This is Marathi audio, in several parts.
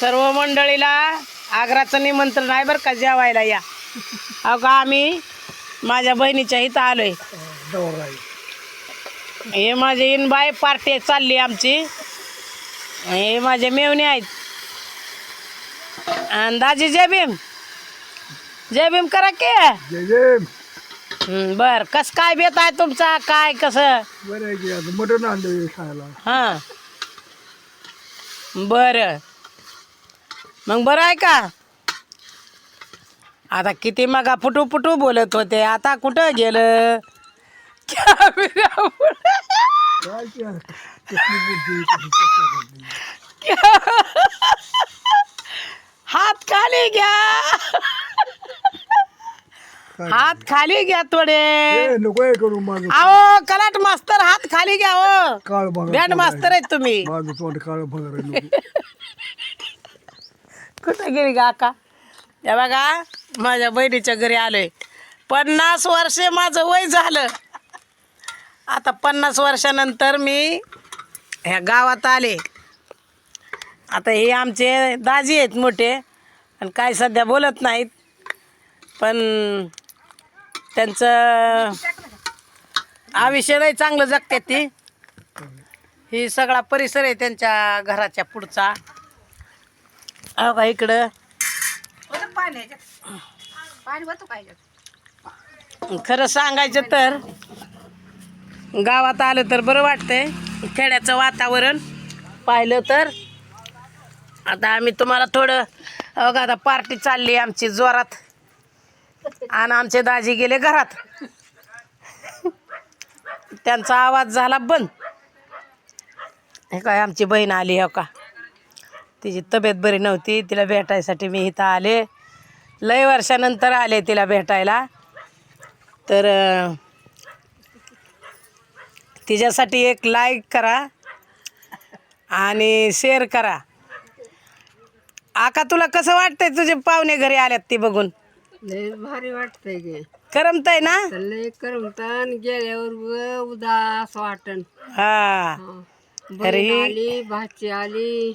सर्व मंडळीला आग्राचं निमंत्रण आहे बरं का जेवायला या. अहो का आम्ही माझ्या बहिणीच्या इथं आलोय. हे माझे इनबाय पार्टी चालली आमची. हे माझे मेवणे आहेत. आणि दाजी जय भीम. जय भीम करा की. बर कस काय बेत आहे तुमचा? काय कसं? बरं मटण आणलं खायला. हां. बरं. मग बरं आहे का? आता किती मगा फुटू फुटू बोलत होते. आता कुठं गेलं? हात खाली घ्या. हात खाली घ्या थोडे. ए, नको हे करू माझं आओ कलाट मास्तर हात खाली घ्या हो. काळ बघा बँड मास्तर आहेत तुम्ही. माझं तोंड काळ बघा नको कुठं गेली काका हे बघा माझ्या बहिणीच्या घरी आलोय. पन्नास वर्षे माझं वय झालं. आता पन्नास वर्षानंतर मी ह्या गावात आले. आता हे आमचे दाजी आहेत मोठे आणि काय सध्या बोलत नाहीत. पण त्यांचं आयुष्य नाही चांगलं जगतात ती. ही सगळा परिसर आहे त्यांच्या घराच्या पुढचा. अहो का इकडं? खरं सांगायचं तर गावात आलं तर बरं वाटतंय. खेड्याचं वातावरण पाहिलं तर. आता आम्ही तुम्हाला थोडं अहो आता पार्टी चालली आमची जोरात. आणि आमचे दाजी गेले घरात. त्यांचा आवाज झाला बंद. हे काय आमची बहीण आली हो का? तिची तब्येत बरी नव्हती तिला भेटायसाठी मी इथं आले. लय वर्षानंतर आले तिला भेटायला. तर तिच्यासाठी एक लाईक करा आणि शेअर करा. आका तुला कसं वाटतंय तुझे पाहुणे घरी आल्यात ती बघून? लय भारी वाटतंय गे. करमतंय ना? लय करमतान गेल्यावर उदास वाटण. हा. बहीण आली भाची आली.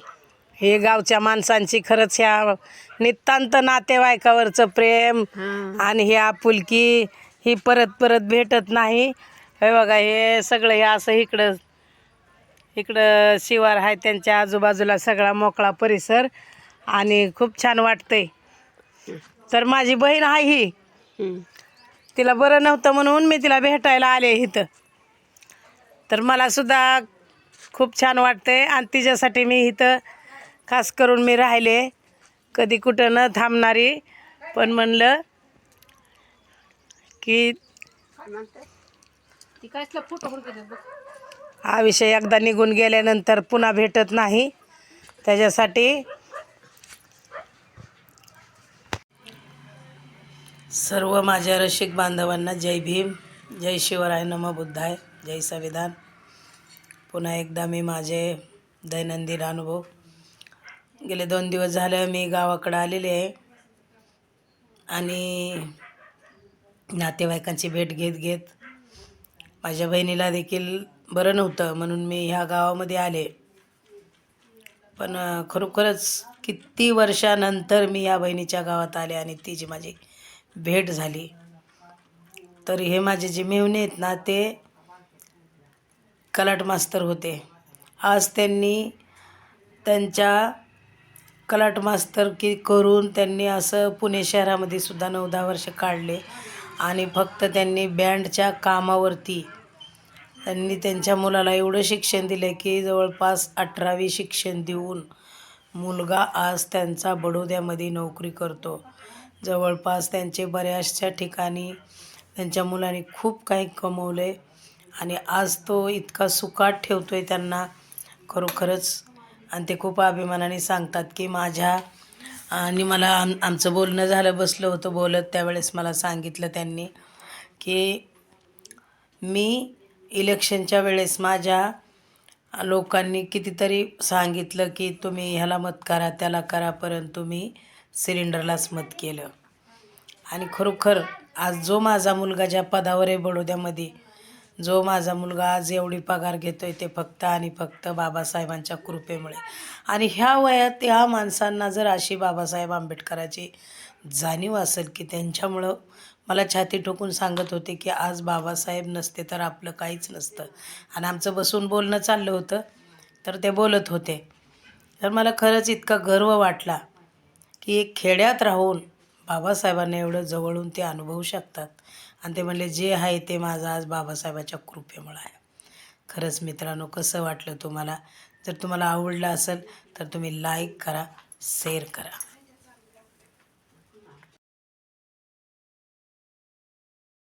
हे गावच्या माणसांची खरंच ह्या नितांत नातेवाईकावरचं प्रेम हा. आणि ही आपुलकी ही परत परत भेटत नाही. हे बघा हे सगळं हे असं इकडं इकडं शिवार आहे त्यांच्या आजूबाजूला सगळा मोकळा परिसर आणि खूप छान वाटतंय. तर माझी बहीण आहे ही. तिला बरं नव्हतं म्हणून मी तिला भेटायला आले इथं. तर मला सुद्धा खूप छान वाटतंय आणि तिच्यासाठी मी इथं खास करून मी राहिले. कधी कुठं न थांबणारी पण म्हणलं की ती कायसला फोटो बघ. हा विषय एकदा निघून गेल्यानंतर पुन्हा भेटत नाही. त्याच्यासाठी सर्व माझ्या रसिक बांधवांना जय भीम जय शिवराय नम बुद्धाय जय संविधान. पुन्हा एकदा मी माझे दैनंदिन अनुभव. गेले दोन दिवस झाले मी गावाकडं आलेले आहे. आणि नातेवाईकांची भेट घेत घेत माझ्या बहिणीला देखील बरं नव्हतं म्हणून मी ह्या गावामध्ये आले. पण खरोखरच किती वर्षानंतर मी या बहिणीच्या गावात आले आणि तिची माझी भेट झाली. तर हे माझे जे मेवणे आहेत ना ते कलाट मास्तर होते. आज त्यांनी त्यांच्या कलाट मास्तर की करून त्यांनी असं पुणे शहरामध्ये सुद्धा नऊ दहा वर्ष काढले आणि फक्त त्यांनी बँडच्या कामावरती त्यांनी त्यांच्या मुलाला एवढं शिक्षण दिलं की जवळपास अठरावी शिक्षण देऊन मुलगा आज त्यांचा बडोद्यामध्ये नोकरी करतो. जवळपास त्यांचे बऱ्याचशा ठिकाणी त्यांच्या मुलाने खूप काही कमवलं आहे आणि आज तो इतका सुकाट ठेवतो आहे त्यांना खरोखरच. आणि ते खूप अभिमानाने सांगतात की माझ्या आणि मला आम आमचं बोलणं झालं बसलं होतं बोलत त्यावेळेस मला सांगितलं त्यांनी की मी इलेक्शनच्या वेळेस माझ्या लोकांनी कितीतरी सांगितलं की तुम्ही ह्याला मत करा त्याला करा परंतु मी सिलेंडरलाच मत केलं. आणि खरोखर आज जो माझा मुलगा ज्या पदावर आहे बडोद्यामध्ये जो माझा मुलगा आज एवढी पगार घेतोय ते फक्त आणि फक्त बाबासाहेबांच्या कृपेमुळे. आणि ह्या वयात ह्या माणसांना जर अशी बाबासाहेब आंबेडकराची जाणीव असेल की त्यांच्यामुळं मला छाती ठोकून सांगत होते की आज बाबासाहेब नसते तर आपलं काहीच नसतं. आणि आमचं बसून बोलणं चाललं होतं तर ते बोलत होते. तर मला खरंच इतका गर्व वाटला. की एक खेड्यात राहून बाबासाहेबांना एवढं जवळून ते अनुभवू शकतात. आणि ते म्हणले जे आहे ते माझं आज बाबासाहेबाच्या कृपेमुळं आहे. खरंच मित्रांनो कसं वाटलं तुम्हाला? जर तुम्हाला आवडलं असेल तर तुम्ही लाईक करा शेअर करा.